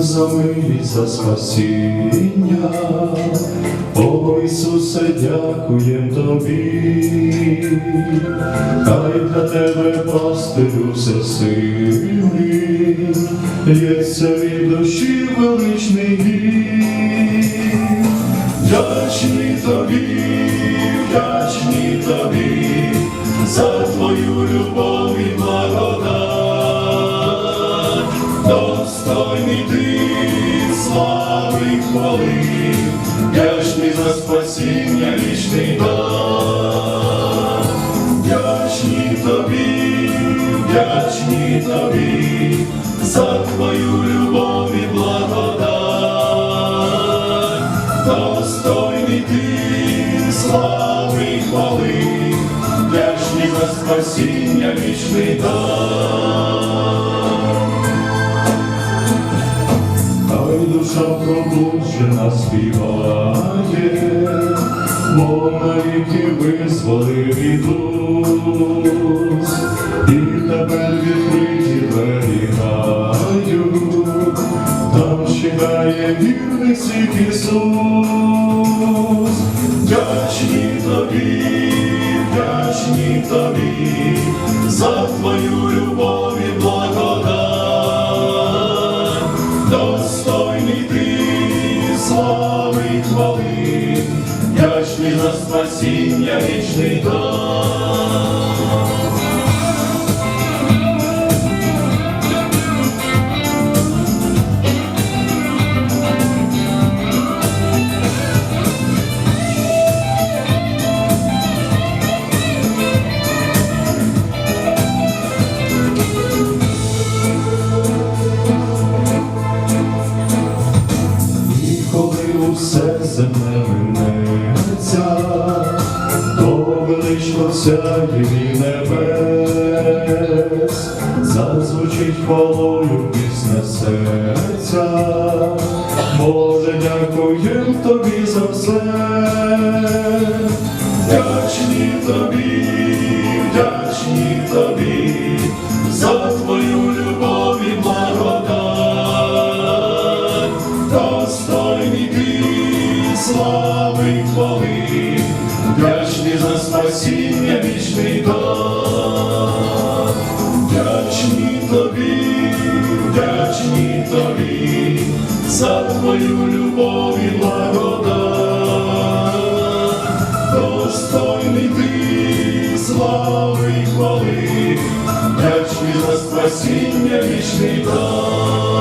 За милість, за спасіння, О Ісусе, дякуєм Тобі, хай для Тебе, пастирю, всесильний, лється від душі величний гімн. Вдячні Тобі, вдячні Тобі, за Твою любов і благодать, достойний ти слави хвали, вдячний за спасіння вічний дар. Вдячні тобі, вдячні тобі, за твою любов і благодать, достойний ти слави й хвали, вдячні за спасіння вічний дар. Хай душа пробуджена співає, бо навіки визволив Ісус, світ Ісус. Вдячні тобі, вдячні тобі, за твою любов і благодать, достойний ти слави й хвали, за спасіння вічний дар. Усе земне минеться, то велично сяє від небес, зазвучить хвалою пісня серця. Боже, дякуєм тобі за все. Вдячні тобі, вдячні тобі, за твою слави хвали, вдячні за спасіння вічний дар. Вдячні тобі, вдячні тобі, за твою любов і благодать, достойний ти слави хвали, вдячні за спасіння вічний дар.